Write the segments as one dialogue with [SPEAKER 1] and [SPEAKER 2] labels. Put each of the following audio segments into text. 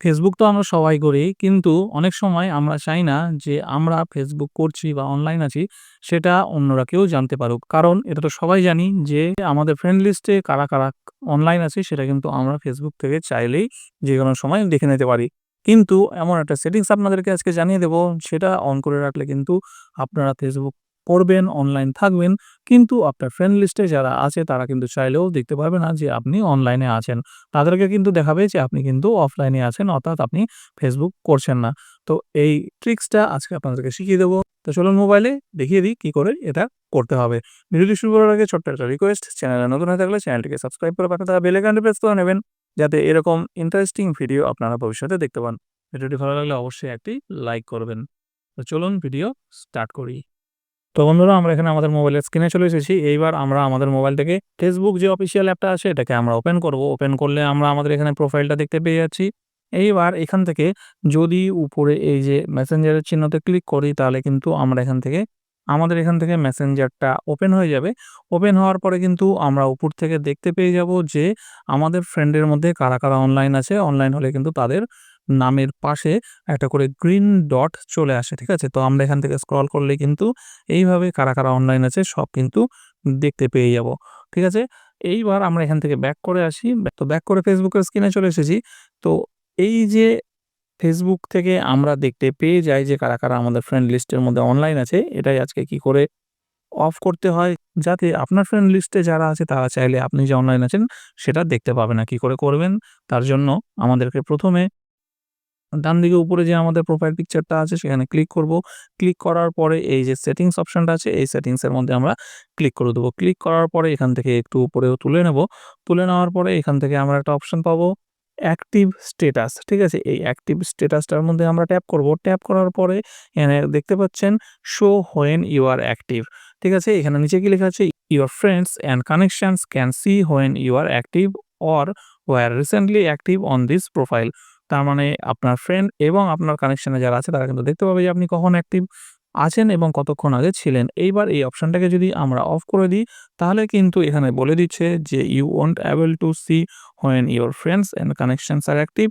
[SPEAKER 1] Facebook তো আমরা সবাই করি। কিন্তু অনেক সময় আমরা চাই না যে আমরা ফেসবুক করছি বা অনলাইন আছি সেটা অন্যরা কেউ জানতে পারুক। কারণ এটা তো সবাই জানি যে আমাদের ফ্রেন্ড লিস্টে কারা, কারা অনলাইন আছে সেটা কিন্তু আমরা ফেসবুক থেকে চাইলেই যে কোনো সময় দেখে নিতে পারি। কিন্তু এমন একটা সেটিংস আপনাদেরকে আজকে জানিয়ে দেব সেটা অন করে রাখলে কিন্তু আপনারা ফেসবুক করবেন, অনলাইন থাকবেন। কিন্তু আপনার ফ্রেন্ড লিস্টে যারা আছে তারা কিন্তু চাইলেও দেখতে পারবে না যে আপনি অনলাইনে আছেন। তাদেরকে কিন্তু দেখাবে যে আপনি কিন্তু অফলাইনে আছেন অর্থাৎ আপনি ফেসবুক করছেন না। তো এই ট্রিক্সটা আজকে আপনাদেরকে শিখিয়ে দেবো তো চলুন মোবাইলে দেখিয়ে দিই কি করে এটা করতে হবে। ভিডিওটি শুরু করার আগে ছোট্ট একটা রিকোয়েস্ট চ্যানেলে নতুন হয়ে থাকলে চ্যানেলটিকে সাবস্ক্রাইব করে পাশে থাকা বেল আইকনটি প্রেস করে নেবেন যাতে এরকম ইন্টারেস্টিং ভিডিও আপনারা ভবিষ্যতে দেখতে পান। ভিডিওটি ভালো লাগলে অবশ্যই একটি লাইক করবেন। তো চলুন ভিডিও স্টার্ট করি। তো বন্ধুরা আমরা এখানে আমাদের মোবাইলের স্ক্রিনে চলে এসেছি। এইবার আমরা আমাদের মোবাইল থেকে ফেসবুক যে অফিসিয়াল অ্যাপটা আছে এটাকে আমরা ওপেন করব। ওপেন করলে আমরা আমাদের এখানে প্রোফাইলটা দেখতে পেয়ে যাচ্ছি। এইবার এখান থেকে যদি উপরে এই যে মেসেঞ্জারের চিহ্নতে ক্লিক করি তাহলে কিন্তু আমরা এখান থেকে আমাদের এখান থেকে মেসেঞ্জারটা ওপেন হয়ে যাবে। ওপেন হওয়ার পরে কিন্তু আমরা উপর থেকে দেখতে পেয়ে যাব যে আমাদের ফ্রেন্ডের মধ্যে কারা, কারা অনলাইন আছে। অনলাইন হলে কিন্তু তাদের নামের পাশে একটা করে গ্রিন ডট চলে আসে। ঠিক আছে? তো আমরা এখান থেকে স্ক্রল করলে কিন্তু এইভাবে কারা, কারা অনলাইন আছে সব কিন্তু দেখতে পেয়ে যাব। ঠিক আছে? এইবার আমরা এখান থেকে ব্যাক করে আসি। তো ব্যাক করে ফেসবুকের স্ক্রিনে চলে এসেছি। তো এই যে ফেসবুক থেকে আমরা দেখতে পেয়ে যাই যে কারা, কারা আমাদের ফ্রেন্ড লিস্টের মধ্যে অনলাইন আছে এটাই আজকে কি করে অফ করতে হয় যাতে আপনার ফ্রেন্ড লিস্টে যারা আছে তারা চাইলে আপনি যে অনলাইন আছেন সেটা দেখতে পাবে না। কি করে করবেন? তার জন্য আমাদেরকে প্রথমে ডান দিকে উপরে যে আমাদের প্রোফাইল পিকচারটা আছে, সেখানে ক্লিক করব। ক্লিক করার পরে এই যে সেটিংস অপশনটা আছে, এই সেটিংসের মধ্যে আমরা ক্লিক করে দেবো। ক্লিক করার পরে এখান থেকে একটু উপরেও তুলে নেব। তুলে নেওয়ার পরে এখান থেকে আমরা একটা অপশন পাবো অ্যাক্টিভ স্ট্যাটাস। ঠিক আছে? এই অ্যাক্টিভ স্ট্যাটাসটার মধ্যে আমরা ট্যাপ করব। ট্যাপ করার পরে এখানে দেখতে পাচ্ছেন show when you are active. ঠিক আছে? এখানে নিচে কি লেখা আছে? Your friends and connections can see when you are active or were recently active on this profile. তার মানে আপনার ফ্রেন্ড এবং আপনার কানেকশনে যারা আছে তারা কিন্তু দেখতে পাবে যে আপনি কখন অ্যাক্টিভ আছেন এবং কতক্ষণ আগে ছিলেন। এইবার এই অপশনটাকে যদি আমরা অফ করে দিই তাহলে কিন্তু এখানে বলে দিচ্ছে যে you won't able to see when your friends and connections are active,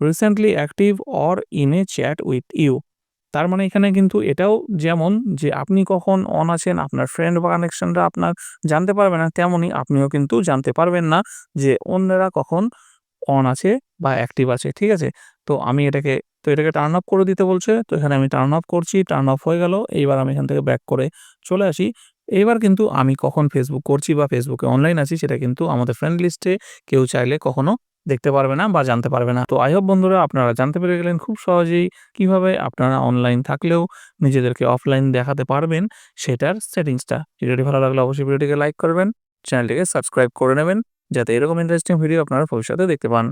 [SPEAKER 1] recently active or in a chat with you. তার মানে এখানে কিন্তু এটাও যেমন যে আপনি কখন অন আছেন আপনার ফ্রেন্ড বা কানেকশনরা আপনার জানতে পারবে না তেমনই আপনিও কিন্তু জানতে পারবেন না যে অন্যরা কখন অন আছে বা অ্যাক্টিভ আছে। ঠিক আছে? তো আমি এটাকে, তো এটাকে টার্ন অফ করে দিতে বলছে। তো এখানে আমি টার্ন অফ করছি। টার্ন অফ হয়ে গেল। এইবার আমি এখান থেকে ব্যাক করে চলে আসি। এইবার কিন্তু আমি কখন ফেসবুক করছি বা ফেসবুকে অনলাইন আছি, সেটা কিন্তু আমাদের ফ্রেন্ড লিস্টে কেউ চাইলে কখনো দেখতে পারবে না বা জানতে পারবে না। তো আই হোপ বন্ধুরা আপনারা জানতে পেরে গেলেন খুব সহজেই কীভাবে আপনারা অনলাইন থাকলেও নিজেদেরকে অফলাইন দেখাতে পারবেন সেটার সেটিংসটা। ভিডিওটি ভালো লাগলে অবশ্যই ভিডিওটিকে লাইক করবেন। চ্যানেলটিকে সাবস্ক্রাইব করে নেবেন যাতে এরকম ইন্টারেস্টিং ভিডিও আপনারা ভবিষ্যতে দেখতে পান।